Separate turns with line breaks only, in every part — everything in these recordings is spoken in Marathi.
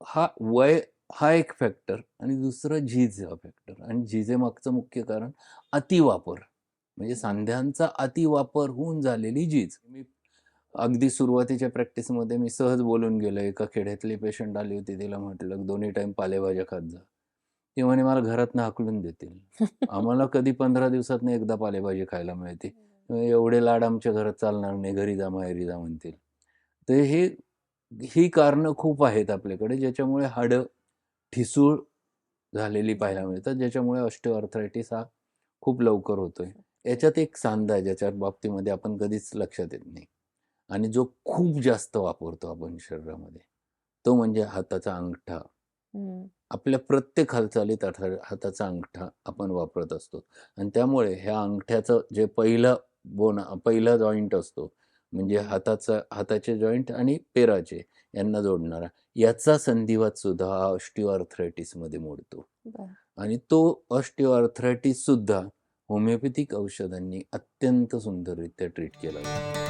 हा वय हा एक फॅक्टर आणि दुसरं झीज हा फॅक्टर आणि झिजेमागचं मुख्य कारण अतिवापर. म्हणजे सांध्यांचा अतिवापर होऊन झालेली झीज. मी अगदी सुरुवातीच्या प्रॅक्टिसमध्ये मी सहज बोलून गेलो. एका खेड्यातली पेशंट आली होती तिला म्हटलं दोन्ही टाइम पालेभाज्या खात जा. ती म्हणे मला घरातनं हाकलून देतील. आम्हाला कधी पंधरा दिवसातनं एकदा पालेभाजी खायला मिळते. एवढे लाड आमच्या घरात चालणार नाही. घरी जा माहेरी जा म्हणतील. तर हे ही कारणं खूप आहेत आपल्याकडे ज्याच्यामुळे हाडं ठिसूळ झालेली पाहायला मिळतात ज्याच्यामुळे ऑस्टिओआर्थरायटिस हा खूप लवकर होतोय. याच्यात एक सांधा आहे ज्याच्या बाबतीमध्ये आपण कधीच लक्षात येत नाही. आणि जो खूप जास्त वापरतो आपण शरीरामध्ये तो म्हणजे हाताचा अंगठा. आपल्या प्रत्येक हालचालीत हाता- हाताचा अंगठा आपण वापरत असतो. आणि त्यामुळे ह्या अंगठ्याचं जे पहिलं बोन पहिला जॉईंट असतो म्हणजे हाताचा हाताचे जॉईंट आणि पेराचे यांना जोडणारा. याचा संधिवात सुद्धा हा ऑस्टिओआर्थरायटिसमध्ये मोडतो. आणि तो ऑस्टिओआर्थरायटिस सुद्धा होमिओपॅथिक औषधांनी अत्यंत सुंदररित्या ट्रीट केला जातो.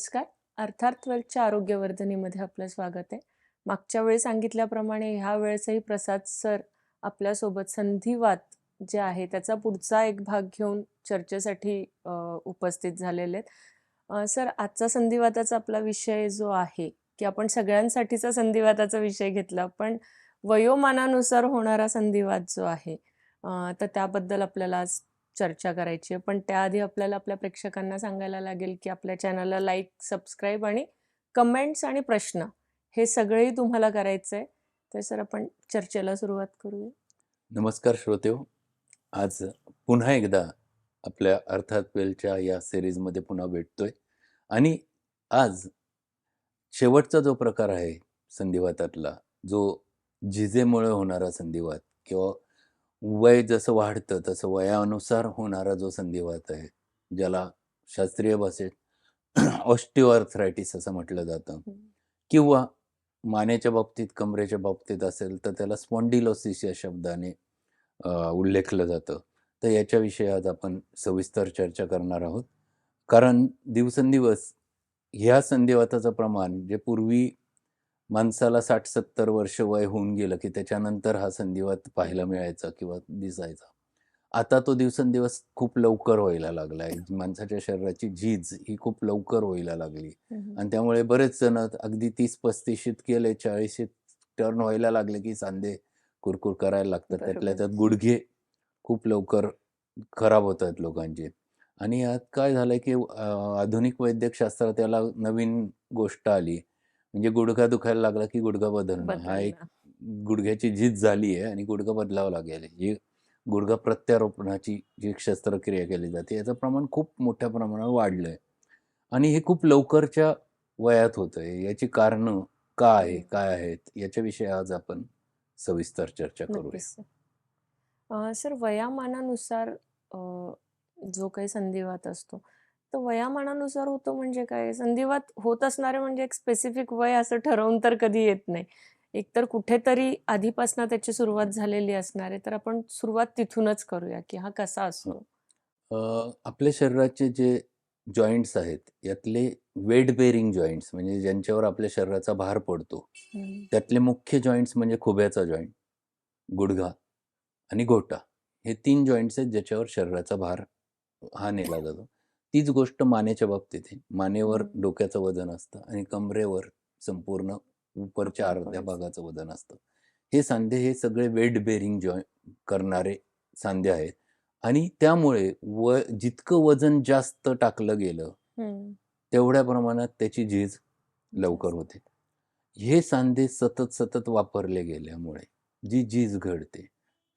नमस्कार. अर्थात ट्वेल्थच्या आरोग्यवर्धनीमध्ये आपलं स्वागत आहे. मागच्या वेळी सांगितल्याप्रमाणे ह्या वेळेसही प्रसाद सर आपल्यासोबत संधिवात जे आहे त्याचा पुढचा एक भाग घेऊन चर्चेसाठी उपस्थित झालेले आहेत. सर आजचा संधिवाताचा आपला विषय जो आहे की आपण सगळ्यांसाठीचा संधिवाताचा विषय घेतला पण वयोमानानुसार होणारा संधिवात जो आहे तर त्याबद्दल आपल्याला आज चर्चा करायची आहे. पण त्याआधी आपल्याला आपल्या प्रेक्षकांना सांगायला लागेल की आपल्या चॅनलला लाईक सबस्क्राईब आणि कमेंट्स आणि प्रश्न हे सगळेही तुम्हाला करायचं आहे. तर सर आपण चर्चेला सुरुवात करूया.
नमस्कार श्रोतेव आज पुन्हा एकदा आपल्या अर्थात वेलच्या या सिरीजमध्ये पुन्हा भेटतोय. आणि आज शेवटचा जो प्रकार आहे संधिवातातला जो झिजेमुळे होणारा संधिवात किंवा वय जसं वाढतं तसं वयानुसार होणारा जो संधिवात आहे ज्याला शास्त्रीय भाषेत ऑस्टिओआर्थरायटिस असं म्हटलं जातं. किंवा मानेच्या बाबतीत कमरेच्या बाबतीत असेल तर त्याला स्पॉन्डिलोसिस या शब्दाने उल्लेखलं जातं. तर याच्याविषयी आज आपण सविस्तर चर्चा करणार आहोत. कारण दिवसेंदिवस ह्या संधिवाताचं प्रमाण जे पूर्वी माणसाला साठ सत्तर वर्ष वय होऊन गेलं की त्याच्यानंतर हा संधिवात पाहायला मिळायचा किंवा दिसायचा. आता तो दिवसेंदिवस खूप लवकर व्हायला लागला आहे. माणसाच्या शरीराची झीज ही खूप लवकर व्हायला लागली. आणि त्यामुळे बरेच जण अगदी तीस पस्तीशीत केले चाळीशीत टर्न व्हायला लागले की सांधे कुरकुर करायला लागतात. त्यातल्या. त्यात गुडघे खूप लवकर खराब होत आहेत लोकांचे. आणि यात काय झालंय की आधुनिक वैद्यकशास्त्रात त्याला नवीन गोष्ट आली. म्हणजे गुडघा दुखायला लागला की गुडघा बदलणं. हा एक. गुडघ्याची झीज झाली आहे आणि गुडघा बदलावा लागेल. ही गुडघा प्रत्यारोपणाची जी शस्त्रक्रिया केली जाते याचं प्रमाण खूप मोठ्या प्रमाणावर वाढलंय. आणि हे खूप लवकरच्या वयात होतंय. याची कारणं का आहे. काय आहेत याच्याविषयी आज आपण सविस्तर चर्चा करूया.
सर वयामानानुसार जो काही संधिवात असतो तर वयामानानुसार होतो म्हणजे काय? संधिवात होत असणारे म्हणजे एक स्पेसिफिक वय असं ठरवून तर कधी येत नाही. एकतर कुठेतरी आधीपासून त्याची सुरुवात झालेली असणार आहे तर आपण सुरुवात तिथूनच करूया की हा कसा असतो?
आपल्या शरीराचे जे जॉईंट्स आहेत यातले वेट बेरिंग जॉईंट्स म्हणजे ज्यांच्यावर आपल्या शरीराचा भार पडतो. त्यातले मुख्य जॉईंट्स म्हणजे खुब्याचा जॉईंट गुडघा आणि घोटा हे तीन जॉईंट्स आहेत ज्याच्यावर शरीराचा भार हा नेला जातो. तीच गोष्ट मानेच्या बाबतीत आहे मानेवर. डोक्याचं वजन असतं आणि कमरेवर संपूर्ण उपरच्या अर्ध्या. भागाचं वजन असतं हे सांधे हे सगळे वेट बेरिंग जॉईंट करणारे सांधे आहेत आणि त्यामुळे व जितकं वजन जास्त टाकलं गेलं. तेवढ्या प्रमाणात त्याची झीज लवकर. होते हे सांधे सतत सतत वापरले गेल्यामुळे जी झीज घडते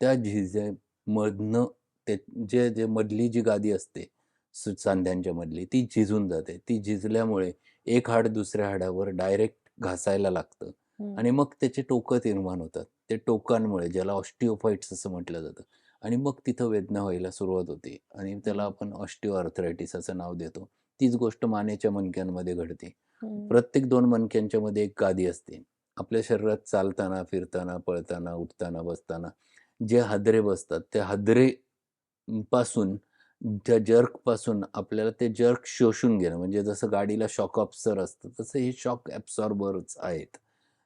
त्या झिजेमधनं ते जे जे मधली जी गादी असते सांध्यांच्या मधली ती झिजून जाते. ती झिजल्यामुळे एक हाड दुसऱ्या हाडावर डायरेक्ट घासायला लागतं. आणि मग त्याचे टोकं निर्माण होतात. ते टोकांमुळे ज्याला ऑस्टिओफाईट्स असं म्हटलं जातं. आणि मग तिथं वेदना व्हायला सुरुवात होते. आणि त्याला. आपण ऑस्टिओ आर्थरायटिस असं नाव देतो. तीच गोष्ट मानेच्या मणक्यांमध्ये घडते. प्रत्येक दोन मणक्यांच्या मध्ये एक गादी असते. आपल्या शरीरात चालताना फिरताना पळताना उठताना बसताना जे हादरे बसतात त्या हादरे पासून त्या जर्कपासून आपल्याला ते जर्क शोषून घेणं म्हणजे जसं गाडीला शॉक ऑब्सर असतं तसं हे शॉक ॲब्सॉर्बर्स आहेत.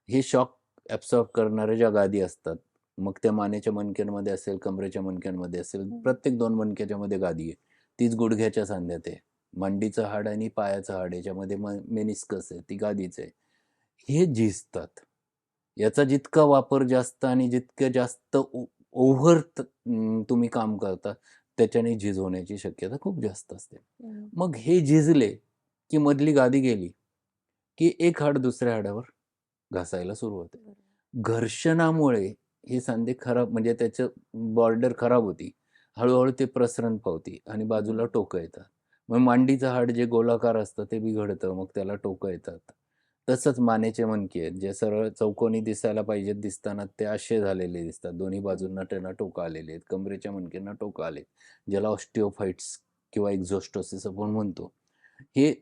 हे शॉक ॲब्सॉर्ब करणाऱ्या ज्या गादी असतात मग त्या मानेच्या मणक्यांमध्ये असेल कमरेच्या मणक्यांमध्ये असेल. प्रत्येक दोन मणक्याच्या मध्ये गादी आहे. तीच गुडघ्याच्या सांध्यात आहे. मांडीचं हाड आणि पायाचं हाड याच्यामध्ये मेनिस्कस आहे ती गादीच आहे. हे झिजतात. याचा जितका वापर जास्त आणि जितकं जास्त ओव्हर तुम्ही काम करता त्याच्याने झीज होण्याची शक्यता खूप जास्त असते. मग हे झिजले की मधली गादी गेली की एक हाड दुसऱ्या हाडावर घासायला सुरू होते. घर्षणामुळे हे सांधे खराब म्हणजे त्याचं बॉर्डर खराब होती हळूहळू ते प्रसरण पावती आणि बाजूला. टोकं येतात मग मांडीचं हाड जे गोलाकार असतं ते बिघडतं मग त्याला टोकं येतात तसंच मानेचे मणके आहेत जे सरळ चौकोनी दिसायला पाहिजेत दिसताना ते असे झालेले दिसतात. दोन्ही बाजूंना त्यांना टोकं आलेले आहेत. कमरेच्या मणक्यांना टोकं आले ज्याला ऑस्टिओफाईट्स किंवा एक्झॉस्टोसिस आपण म्हणतो. हे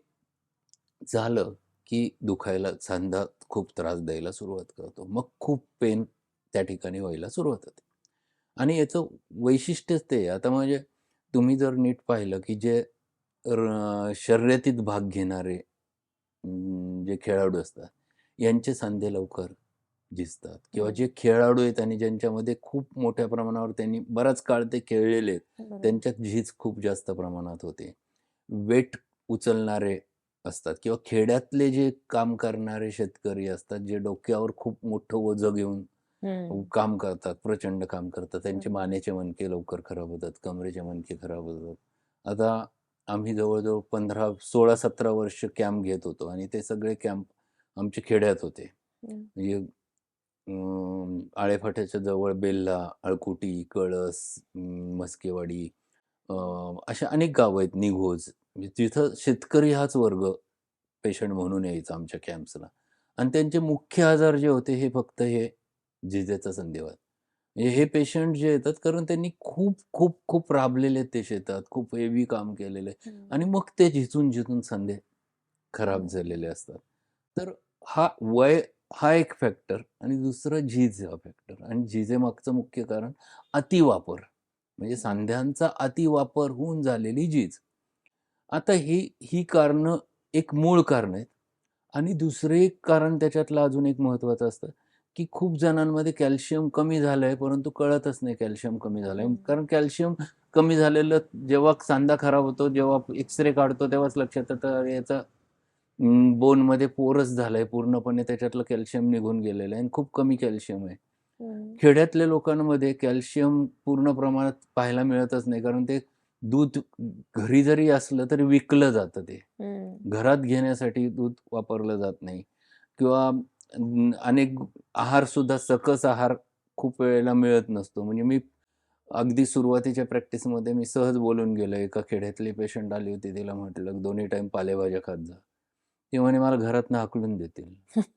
झालं की दुखायला सांधा खूप त्रास द्यायला सुरुवात करतो. मग खूप पेन त्या ठिकाणी व्हायला सुरुवात होते. आणि याचं वैशिष्ट्यच ते आता म्हणजे तुम्ही जर नीट पाहिलं की जे र- शर्यतीत भाग घेणारे जे खेळाडू असतात यांचे सांधे लवकर झिजतात किंवा. जे खेळाडू आहेत आणि ज्यांच्यामध्ये खूप मोठ्या प्रमाणावर त्यांनी बराच काळ ते खेळलेले आहेत. त्यांच्यात झीज खूप जास्त प्रमाणात होते वेट उचलणारे असतात किंवा खेड्यातले जे काम करणारे शेतकरी असतात जे डोक्यावर खूप मोठं ओझं घेऊन. काम करतात प्रचंड काम करतात त्यांचे. मानेचे मणके लवकर खराब होतात कमरेचे मणके खराब होतात आता आम्ही जवळजवळ पंधरा सोळा सतरा वर्ष कॅम्प घेत होतो आणि ते सगळे कॅम्प आमचे खेड्यात होते. म्हणजे आळेफाट्याच्या जवळ बेल्ला अळकुटी कळस म्हस्केवाडी अशा अनेक गावं आहेत निघोज. म्हणजे तिथं शेतकरी हाच वर्ग पेशंट म्हणून यायचा आमच्या कॅम्प्सला आणि त्यांचे मुख्य आजार जे होते हे फक्त हे जिजेचा संधिवात म्हणजे हे पेशंट जे येतात कारण त्यांनी खूप खूप खूप राबलेले ते शेतात खूप हेवी काम केलेले. आणि मग ते झिजून झिजून सांधे खराब. झालेले असतात. तर हा वय हा एक फॅक्टर आणि दुसरं झीज हा फॅक्टर आणि झिजेमागचं मुख्य कारण अतिवापर. म्हणजे सांध्यांचा अतिवापर होऊन झालेली झीज. आता ही ही कारणं एक मूळ कारण आहेत. आणि दुसरं एक कारण त्याच्यातलं अजून एक महत्त्वाचं असतं. की खूप जणांमध्ये कॅल्शियम कमी झालं आहे परंतु कळतच नाही कॅल्शियम कमी झालं आहे
हं.
कारण कॅल्शियम कमी झालेलं जेव्हा सांधा खराब होतो जेव्हा एक्सरे काढतो तेव्हाच लक्षात येतं याचा बोनमध्ये पोरच झालंय पूर्णपणे त्याच्यातलं कॅल्शियम निघून गेलेलं आहे आणि खूप कमी कॅल्शियम आहे. खेड्यातल्या लोकांमध्ये कॅल्शियम पूर्ण प्रमाणात पाहायला मिळतच नाही कारण ते दूध घरी जरी असलं तरी विकलं जातं ते. घरात घेण्यासाठी दूध वापरलं जात नाही किंवा अनेक आहारसुद्धा सकस आहार खूप वेळेला मिळत नसतो. म्हणजे मी अगदी सुरुवातीच्या प्रॅक्टिसमध्ये मी सहज बोलून गेलो. एका खेड्यातली पेशंट आली होती. तिला म्हटलं दोन्ही टाईम पालेभाज्या खात जा. ती म्हणे मला घरातनं हाकलून देतील.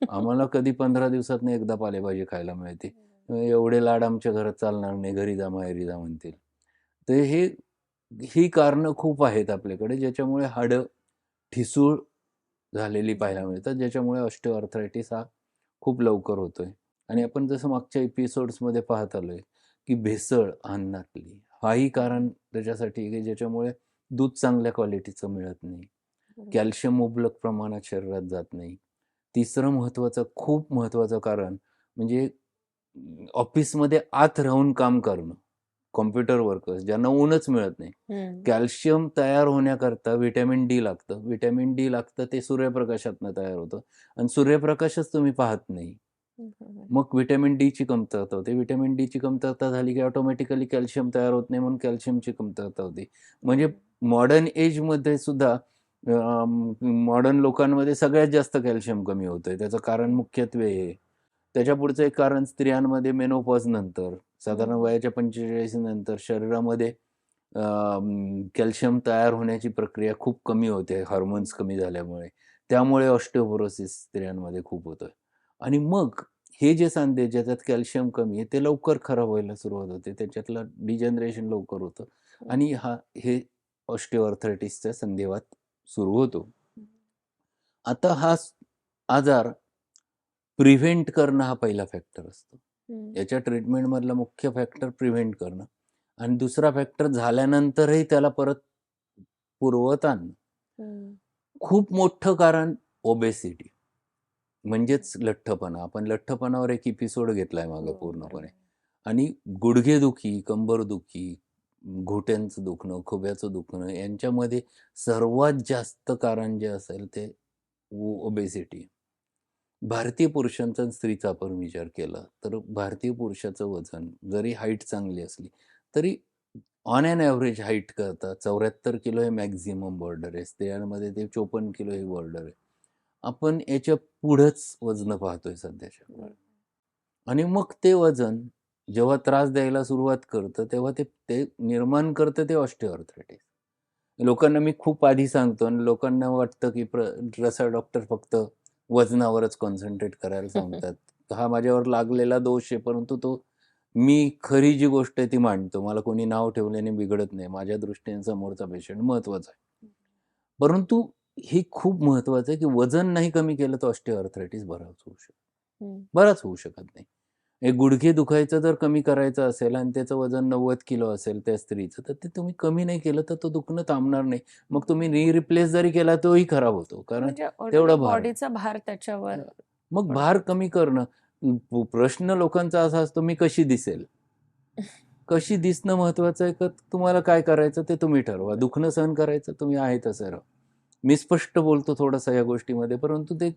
आम्हाला कधी पंधरा दिवसातनं एकदा पालेभाजी खायला मिळते. एवढे लाड आमच्या घरात चालणार नाही. घरी जा माहेरी जा म्हणतील. तर हे ही कारणं खूप आहेत आपल्याकडे ज्याच्यामुळे हाडं ठिसूळ झालेली पाहायला मिळतात. ज्याच्यामुळे ऑस्टिओआर्थरायटिस हा खूप लवकर होतोय. आणि आपण जसं मागच्या एपिसोड्समध्ये पाहत आलोय की भेसळ अन्नातली. हाही कारण त्याच्यासाठी आहे की ज्याच्यामुळे दूध चांगल्या क्वालिटीचं मिळत नाही. कॅल्शियम मुबलक प्रमाणात शरीरात जात नाही. तिसरं महत्त्वाचं खूप महत्त्वाचं कारण म्हणजे ऑफिसमध्ये आत राहून काम करणं. कॉम्प्युटर वर्कर्स ज्यांना ऊनच मिळत नाही. कॅल्शियम तयार होण्याकरता व्हिटॅमिन डी लागतं. व्हिटॅमिन डी लागतं ते सूर्यप्रकाशातनं तयार होतं. आणि सूर्यप्रकाशच तुम्ही पाहत नाही. मग व्हिटॅमिन डीची कमतरता होते. व्हिटॅमिन डीची कमतरता झाली की ऑटोमॅटिकली कॅल्शियम तयार होत नाही म्हणून कॅल्शियमची कमतरता होते. म्हणजे मॉडर्न एजमध्ये सुद्धा मॉडर्न लोकांमध्ये सगळ्यात जास्त कॅल्शियम कमी होतंय. त्याचं कारण मुख्यत्वे हे. त्याच्या पुढचं एक कारण स्त्रियांमध्ये मेनोपॉज नंतर. साधारण
हं.
वयाच्या पंचेचाळीस नंतर शरीरामध्ये कॅल्शियम तयार होण्याची प्रक्रिया खूप कमी होते हार्मोन्स कमी झाल्यामुळे. त्यामुळे ऑस्टिओपोरोसिस स्त्रियांमध्ये खूप होतं आणि मग हे जे सांधे ज्याच्यात कॅल्शियम कमी आहे ते लवकर खराब व्हायला सुरुवात होते. त्याच्यातलं डिजनरेशन लवकर होतं. आणि हा हे ऑस्टिओआर्थरायटिसच्या संधिवात सुरू होतो. आता हा आजार प्रिव्हेंट करणं हा पहिला फॅक्टर असतो. याच्या ट्रीटमेंटमधला मुख्य फॅक्टर प्रिव्हेंट करणं आणि दुसरा फॅक्टर झाल्यानंतरही त्याला परत पूर्ववत आणणं. खूप मोठं कारण ओबेसिटी म्हणजेच लठ्ठपणा. आपण लठ्ठपणावर एक एपिसोड घेतलाय मागं
हो,
पूर्णपणे. आणि गुडघेदुखी कंबरदुखी घोट्यांचं दुखणं खोब्याचं दुखणं यांच्यामध्ये सर्वात जास्त कारण जे असेल ते ओबेसिटी भारतीय पुरुषांचा आणि स्त्रीचा आपण विचार केला तर भारतीय पुरुषाचं वजन जरी हाईट चांगली असली तरी ऑन अन ॲव्हरेज हाईट करता चौऱ्याहत्तर किलो हे मॅक्झिमम बॉर्डर आहे. स्त्रियांमध्ये ते चोपन्न किलो हे बॉर्डर आहे. आपण याच्या पुढंच वजन पाहतोय सध्याच्या आणि मग ते वजन जेव्हा त्रास द्यायला सुरुवात करतं तेव्हा ते ते निर्माण करतं ते ऑस्टिओआर्थरायटिस लोकांना मी खूप आधी सांगतो आणि लोकांना वाटतं की प्र रसा डॉक्टर फक्त वजनावरच कॉन्सन्ट्रेट करायला सांगतात. हा माझ्यावर लागलेला दोष आहे परंतु तो मी खरी जी गोष्ट आहे ती मांडतो. मला कोणी नाव ठेवल्याने बिघडत नाही. माझ्या दृष्टीने समोरचा पेशंट महत्त्वाचा आहे. परंतु हे खूप महत्वाचं आहे की वजन नाही कमी केलं तर ऑस्टिओआर्थरायटिस बराच होऊ शकतो. बराच होऊ शकत नाही. एक गुडघे दुखायचं जर कमी करायचं असेल आणि त्याचं वजन नव्वद किलो असेल त्या स्त्रीचं तर ते तुम्ही कमी नाही केलं तर तो दुखणं थांबणार नाही. मग तुम्ही नी रिप्लेस जरी केला तोही खराब होतो कारण
म्हणजे
तेवढा.
बॉडीचा भार त्याच्यावर
मग भार कमी करणं प्रश्न लोकांचा असा असतो मी कशी दिसेल? कशी दिसणं महत्वाचं आहे का? तुम्हाला काय करायचं ते तुम्ही ठरवा. दुखणं सहन करायचं तुम्ही आहे तसं मी स्पष्ट बोलतो थोडासा या गोष्टीमध्ये परंतु ते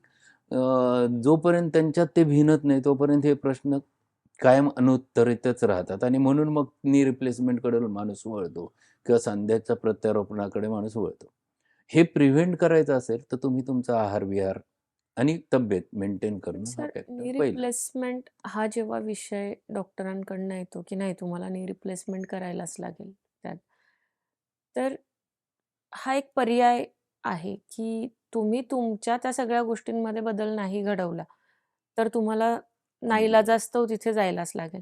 जोपर्यंत त्यांच्यात ते भिनत नाही तोपर्यंत हे प्रश्न कायम अनुत्तरितच राहतात. आणि म्हणून मग नी रिप्लेसमेंटकडे माणूस वळतो किंवा सांध्याच्या प्रत्यारोपणाकडे माणूस वळतो. हे प्रिव्हेंट करायचं असेल तर तुम्ही तुमचा आहार विहार आणि तब्येत मेंटेन करणं
रिप्लेसमेंट हा जेव्हा विषय डॉक्टरांकडनं येतो की नाही तुम्हाला नी रिप्लेसमेंट करायलाच लागेल त्यात. तर हा एक पर्याय आहे की तुम्ही तुमच्या त्या सगळ्या गोष्टींमध्ये बदल नाही घडवला. तर तुम्हाला नाईलाजास्तव तिथे जायलाच लागेल.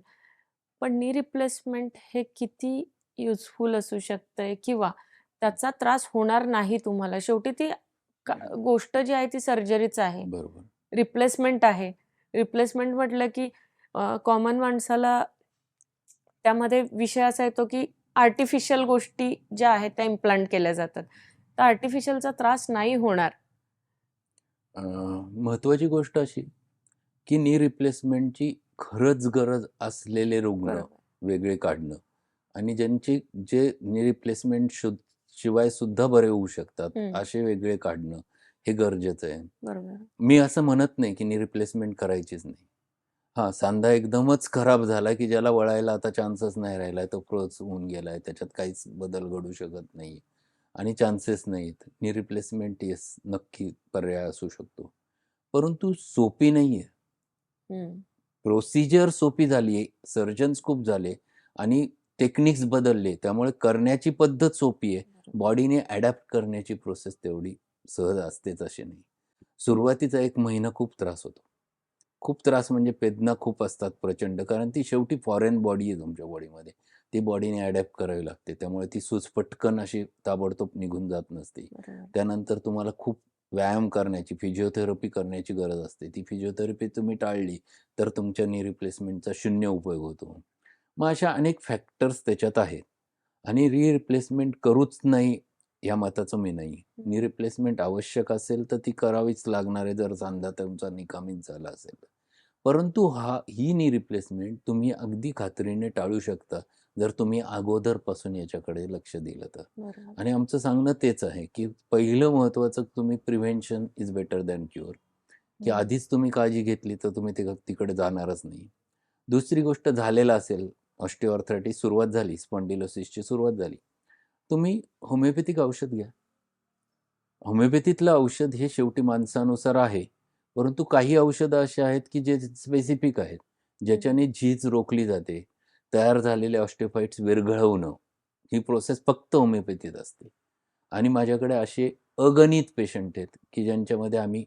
पण नी रिप्लेसमेंट हे किती युजफुल असू शकतंय किंवा त्याचा त्रास होणार नाही तुम्हाला. शेवटी ती गोष्ट जी आहे ती सर्जरीच आहे.
बरोबर.
रिप्लेसमेंट आहे. रिप्लेसमेंट म्हटलं की कॉमन माणसाला त्यामध्ये विषय असा येतो की आर्टिफिशियल गोष्टी ज्या आहेत त्या इम्प्लांट केल्या जातात. तर आर्टिफिशियलचा त्रास नाही होणार.
अं, महत्वाची गोष्ट अशी की नी रिप्लेसमेंटची खरंच गरज असलेले रुग्ण वेगळे काढणं. आणि ज्यांची जे नी रिप्लेसमेंट शिवाय सुद्धा बरे होऊ शकतात. असे वेगळे काढणं हे गरजेचं आहे. मी असं म्हणत नाही की नी रिप्लेसमेंट करायचीच नाही. हा सांधा एकदमच खराब झाला की ज्याला वळायला आता चान्सच नाही राहिलाय तो क्लोज होऊन गेलाय त्याच्यात काहीच बदल घडू शकत नाही आणि चान्सेस नाहीत नी रिप्लेसमेंट येस नक्की पर्याय असू शकतो. परंतु सोपी नाहीये.
हम्म.
प्रोसिजर सोपी झाली आहे सर्जन्स खूप झाले आणि टेक्निक्स बदलले. त्यामुळे करण्याची पद्धत सोपी आहे. बॉडीने अडॅप्ट करण्याची प्रोसेस तेवढी सहज असतेच अशी नाही. सुरुवातीचा एक महिना खूप त्रास होतो. खूप त्रास म्हणजे वेदना खूप असतात प्रचंड. कारण ती शेवटी फॉरेन बॉडी आहे तुमच्या बॉडीमध्ये ती बॉडीने अडॅप्ट करावी लागते. त्यामुळे ती सूज पटकन अशी ताबडतोब निघून जात नसते. त्यानंतर तुम्हाला खूप व्यायाम करण्याची फिजिओथेरपी करण्याची गरज असते. ती फिजिओथेरपी तुम्ही टाळली तर तुमच्या नी रिप्लेसमेंटचा शून्य उपयोग होतो. मग अशा अनेक फॅक्टर्स त्याच्यात आहेत. आणि री रिप्लेसमेंट करूच नाही या मताचं मी नाही. नी रिप्लेसमेंट आवश्यक असेल तर ती करावीच लागणार आहे जर सांधा तुमचा निकामीच झाला असेल. परंतु हा ही नी रिप्लेसमेंट तुम्ही अगदी खात्रीने टाळू शकता. जर तुम्ही अगोदरपासून याच्याकडे लक्ष दिलं तर. आणि आमचं सांगणं तेच आहे की पहिलं महत्वाचं तुम्ही prevention is better than cure की. आधीच तुम्ही काळजी घेतली तर तुम्ही ते तिकडे जाणारच नाही. दुसरी गोष्ट झालेला असेल ऑस्टिओआर्थरायटिस सुरुवात झाली स्पॉन्डिलोसिसची सुरुवात झाली. तुम्ही होमिओपॅथिक औषध घ्या. होमिओपॅथीतलं औषध हे शेवटी माणसानुसार आहे. परंतु काही औषधं अशी आहेत की जे स्पेसिफिक आहेत ज्याच्याने झीज रोखली जाते तयार झालेले ऑस्टिओफाईट्स विरघळवणं ही प्रोसेस फक्त होमिओपॅथीत असते. आणि माझ्याकडे असे अगणित पेशंट आहेत की ज्यांच्यामध्ये आम्ही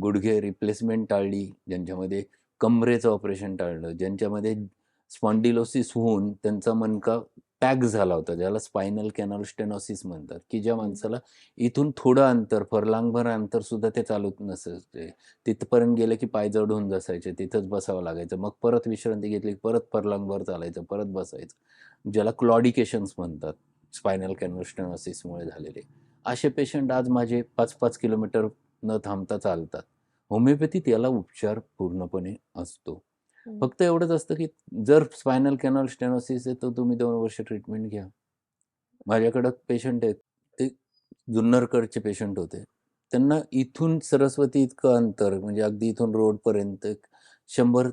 गुडघे रिप्लेसमेंट टाळली ज्यांच्यामध्ये कमरेचं ऑपरेशन टाळलं ज्यांच्यामध्ये स्पॉन्डिलोसिस होऊन त्यांचा मनका पॅक झाला होता ज्याला स्पायनल कॅनल स्टेनॉसिस म्हणतात की ज्या. माणसाला इथून थोडं अंतर फरलांगभर अंतर सुद्धा ते चालत नसायचे तिथपर्यंत गेलं की पाय जड होऊन बसायचे तिथंच बसावं लागायचं. मग परत विश्रांती घेतली की परत फरलांगभर चालायचं परत बसायचं. ज्याला क्लॉडिकेशन्स म्हणतात स्पायनल कॅनल स्टेनॉसिसमुळे झालेले. असे पेशंट आज माझे पाच पाच किलोमीटर न थांबता चालतात. होमिओपॅथीत याला उपचार पूर्णपणे असतो. फक्त एवढंच असतं की जर स्पायनल कॅनल स्टेनोसिस आहे तर तुम्ही दोन वर्ष ट्रीटमेंट घ्या. माझ्याकडं पेशंट आहेत ते जुन्नरकडचे पेशंट होते. त्यांना इथून सरस्वती इतकं अंतर म्हणजे अगदी इथून रोडपर्यंत शंभर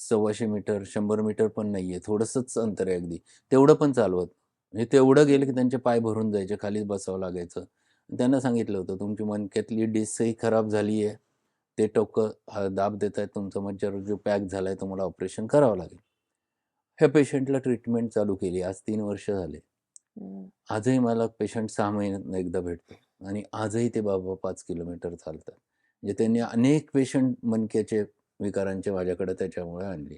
सव्वाशे मीटर शंभर मीटर पण नाही आहे थोडंसंच अंतर आहे अगदी. तेवढं पण चालवत. म्हणजे तेवढं गेलं की त्यांचे पाय भरून जायचे खालीच बसावं लागायचं. त्यांना सांगितलं होतं तुमची मनक्यातली डिस्कही खराब झाली आहे ते टोकं दाब देत आहेत तुमचा मज्जार जो पॅक झाला आहे तुम्हाला ऑपरेशन करावं लागेल. ह्या पेशंटला ट्रीटमेंट चालू केली आज तीन वर्ष झाले. आजही मला पेशंट सहा महिन्यात एकदा भेटतो आणि आजही ते बाबा पाच किलोमीटर चालतात. म्हणजे त्यांनी अनेक पेशंट मनक्याचे विकारांचे माझ्याकडे त्याच्यामुळे आणले.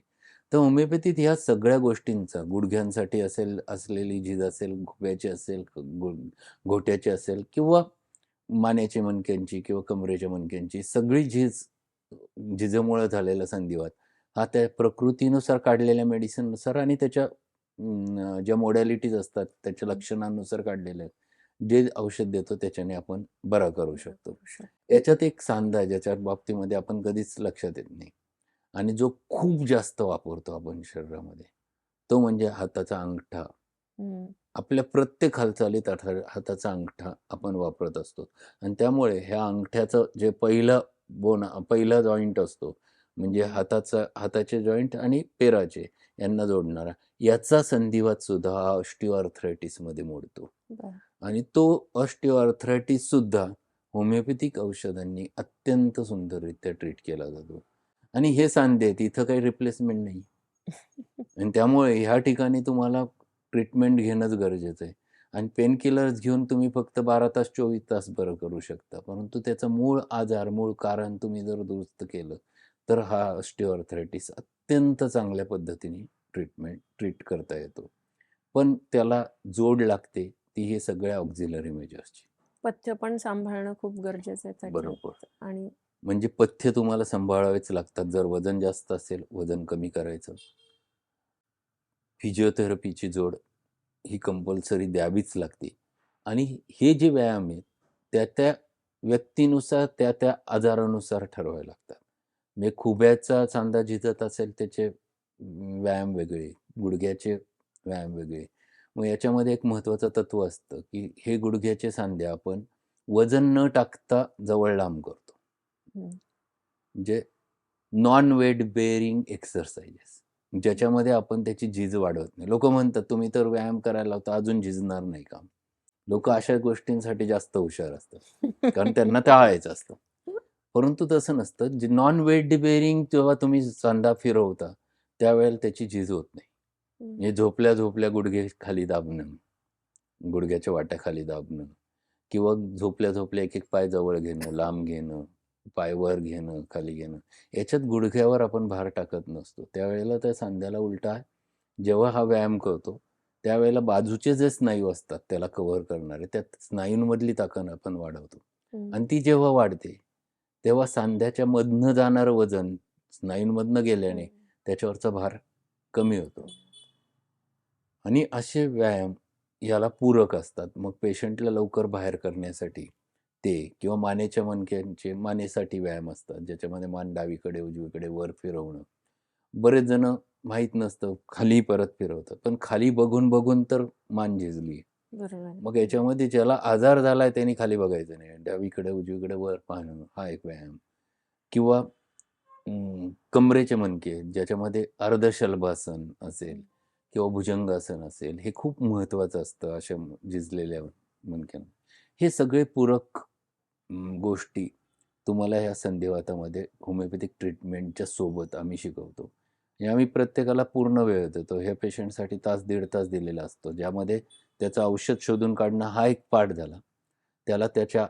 तर होमिओपॅथीत ह्या सगळ्या गोष्टींचा गुडघ्यांसाठी असेल असलेली झीज असेल खुब्याची असेल गु- घोट्याची असेल किंवा मानेच्या मणक्यांची किंवा कमरेच्या मणक्यांची सगळी झीज झिजेमुळे झालेला संधिवात. हा त्या प्रकृतीनुसार काढलेल्या मेडिसिननुसार आणि त्याच्या ज्या मोडॅलिटीज असतात त्याच्या लक्षणांनुसार काढलेले आहेत. जे औषध देतो त्याच्याने आपण बरा करू शकतो. याच्यात एक सांधा आहे ज्याच्या बाबतीमध्ये आपण कधीच लक्षात येत नाही. आणि जो खूप जास्त वापरतो आपण शरीरामध्ये तो म्हणजे हाताचा अंगठा. आपल्या प्रत्येक हालचालीत हाता- हाताचा अंगठा आपण वापरत असतो. आणि त्यामुळे ह्या अंगठ्याचं जे पहिलं बोन पहिला जॉईंट असतो म्हणजे. हाताचा हाताचे जॉईंट आणि पेराचे यांना जोडणारा याचा संधिवात सुद्धा हा ऑस्टिओआर्थरायटिसमध्ये मोडतो. आणि तो ऑस्टिओआर्थरायटिस सुद्धा होमिओपॅथिक औषधांनी अत्यंत सुंदररित्या ट्रीट केला जातो. आणि हे सांधे आहेत इथं काही रिप्लेसमेंट नाही. आणि त्यामुळे ह्या ठिकाणी तुम्हाला ट्रीटमेंट घेणंच गरजेचं आहे. आणि पेन किलर्स घेऊन तुम्ही फक्त बारा तास चोवीस तास बरं करू शकता. परंतु त्याचं मूळ आजार मूळ कारण तुम्ही जर दुरुस्त केलं तर हा ऑस्टिओआर्थरायटिस अत्यंत चांगल्या पद्धतीने ट्रीटमेंट ट्रीट करता येतो. पण त्याला जोड लागते ती हे सगळ्या ऑक्झिलरी मेजर्सची
पथ्य पण सांभाळणं खूप गरजेचं आहे.
बरोबर.
आणि
म्हणजे पथ्य तुम्हाला सांभाळावेच लागतात. जर वजन जास्त असेल वजन कमी करायचं फिजिओथेरपीची जोड ही कंपल्सरी द्यावीच लागते. आणि हे जे व्यायाम आहेत त्या त्या व्यक्तीनुसार त्या त्या आजारानुसार ठरवावे लागतात. म्हणजे खुब्याचा सांधा झिजत असेल त्याचे व्यायाम वेगळे गुडघ्याचे व्यायाम वेगळे. मग याच्यामध्ये एक महत्त्वाचं तत्व असतं की हे गुडघ्याचे सांधे आपण वजन न टाकता जवळ लांब करतो. म्हणजे नॉन वेट बेअरिंग एक्सरसाइजेस. ज्याच्यामध्ये आपण त्याची झीज वाढवत नाही. लोक म्हणतात तुम्ही तर व्यायाम करायला लावता अजून झिजणार नाही का? लोक अशा गोष्टींसाठी जास्त हुशार असतात. कारण त्यांना टाळायचं असतं. परंतु तसं नसतं. जे नॉन वेट बेअरिंग जेव्हा तुम्ही सांधा फिरवता त्यावेळेला त्याची झीज होत नाही. म्हणजे झोपल्या झोपल्या गुडघे खाली दाबणं गुडघ्याच्या वाट्याखाली दाबणं किंवा झोपल्या झोपल्या एक एक पाय जवळ घेणं लांब घेणं पाय वर घेणं खाली घेणं याच्यात गुडघ्यावर आपण भार टाकत नसतो त्यावेळेला त्या सांध्याला उलटा जेव्हा हा व्यायाम करतो त्यावेळेला बाजूचे जे स्नायू असतात त्याला कव्हर करणारे त्या स्नायूंमधली ताकद आपण वाढवतो. आणि ती जेव्हा वाढते तेव्हा सांध्याच्या मधनं जाणारं वजन स्नायूंमधनं गेल्याने. त्याच्यावरचा भार कमी होतो आणि असे व्यायाम याला पूरक असतात मग पेशंटला लवकर बाहेर करण्यासाठी ते किंवा मानेच्या मणक्यांचे मानेसाठी व्यायाम असतात ज्याच्यामध्ये मान डावीकडे उजवीकडे वर फिरवणं. बरेच जण माहीत नसतं खाली परत फिरवतात. पण खाली बघून बघून तर मान झिजली. मग याच्यामध्ये ज्याला आजार झालाय त्यांनी खाली बघायचं नाही. डावीकडे उजवीकडे वर पाहणं हा एक व्यायाम. किंवा कमरेचे मणके ज्याच्यामध्ये अर्धशलभासन असेल किंवा भुजंगासन असेल हे खूप महत्त्वाचं असतं अशा झिजलेल्या मणक्यांना हे सगळे पूरक गोष्टी तुम्हाला ह्या संधिवातामध्ये होमिओपॅथिक ट्रीटमेंटच्या सोबत आम्ही शिकवतो. हे आम्ही प्रत्येकाला पूर्ण वेळ देतो. ह्या पेशंटसाठी तास दीड तास दिलेला असतो. ज्यामध्ये त्याचं औषध शोधून काढणं हा एक पाठ झाला. त्याला त्याच्या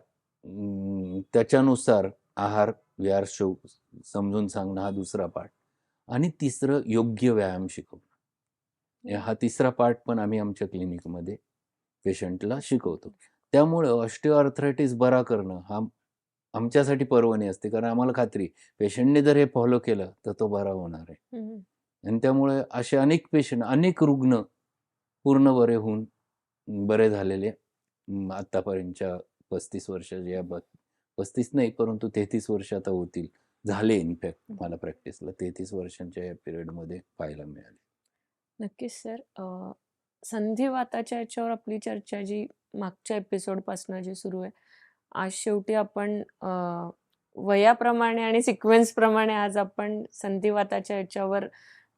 त्याच्यानुसार आहार विहार शो समजून सांगणं हा दुसरा पाठ. आणि तिसरं योग्य व्यायाम शिकवणं. हा तिसरा पार्ट पण आम्ही आमच्या क्लिनिकमध्ये पेशंटला शिकवतो. त्यामुळं ऑस्टिओआर्थरायटिस बरा करणं हा आमच्यासाठी पर्वणी असते. कारण आम्हाला खात्री पेशंटने जर हे फॉलो केलं तर तो बरा होणार आहे. आणि त्यामुळे असे अनेक पेशंट अनेक रुग्ण पूर्ण बरे होऊन बरे झालेले. आतापर्यंतच्या पस्तीस वर्ष या पस्तीस नाही परंतु तेहतीस वर्ष आता होतील. झाले इनफॅक्ट मला प्रॅक्टिसला तेहतीस वर्षांच्या या पिरियडमध्ये पाहायला मिळाले.
नक्कीच सर संधिवाताच्या याच्यावर आपली चर्चा जी मागच्या एपिसोडपासून जी सुरू आहे. आज शेवटी आपण वयाप्रमाणे आणि सिक्वेन्सप्रमाणे आज आपण संधिवाताच्या याच्यावर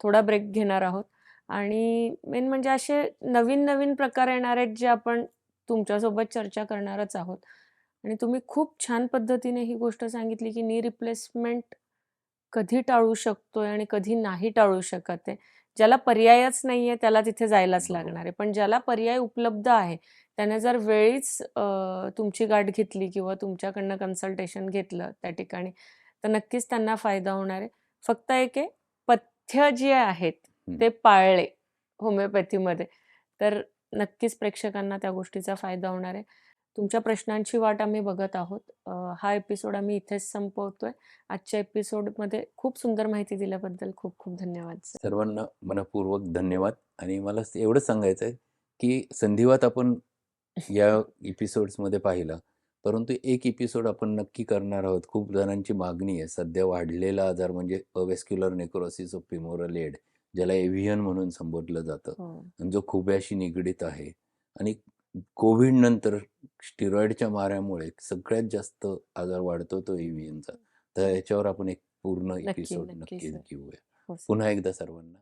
थोडा ब्रेक घेणार आहोत. आणि मेन म्हणजे असे नवीन नवीन प्रकार येणार आहेत जे आपण तुमच्यासोबत चर्चा करणारच आहोत. आणि तुम्ही खूप छान पद्धतीने ही गोष्ट सांगितली की नी रिप्लेसमेंट कधी टाळू शकतोय आणि कधी नाही टाळू शकत आहे. ज्याला पर्यायच नाहीये त्याला तिथे जायलाच. लागणार आहे पण ज्याला पर्याय उपलब्ध आहे त्याने जर वेळीच तुमची गाठ घेतली किंवा तुमच्याकडनं कन्सल्टेशन घेतलं त्या ठिकाणी तर नक्कीच त्यांना फायदा होणार आहे फक्त एक आहे पथ्य जे आहेत. ते पाळले होमिओपॅथीमध्ये तर नक्कीच प्रेक्षकांना त्या गोष्टीचा फायदा होणार आहे तुमच्या प्रश्नांची वाट आम्ही बघत आहोत. हा एपिसोड आम्ही इथेच संपवतोय. आजच्या एपिसोडमध्ये खूप सुंदर माहिती दिल्याबद्दल खूप खूप धन्यवाद सर.
सर्वांना मनपूर्वक धन्यवाद. आणि मला एवढंच सांगायचं आहे की संधिवात आपण या एपिसोड्समध्ये पाहिला. परंतु एक एपिसोड आपण नक्की करणार आहोत. खूप जणांची मागणी आहे. सध्या वाढलेला आजार म्हणजे avascular necrosis of femoral head ज्याला एव्हियन म्हणून संबोधलं जातं.
हो.
जो खुब्याशी निगडीत आहे. आणि कोविड नंतर स्टिरॉइडच्या माऱ्यामुळे सगळ्यात जास्त आजार वाढतो तो एव्हियनचा. तर याच्यावर आपण एक पूर्ण एपिसोड
नक्की
घेऊया.
हो
पुन्हा एकदा सर्वांना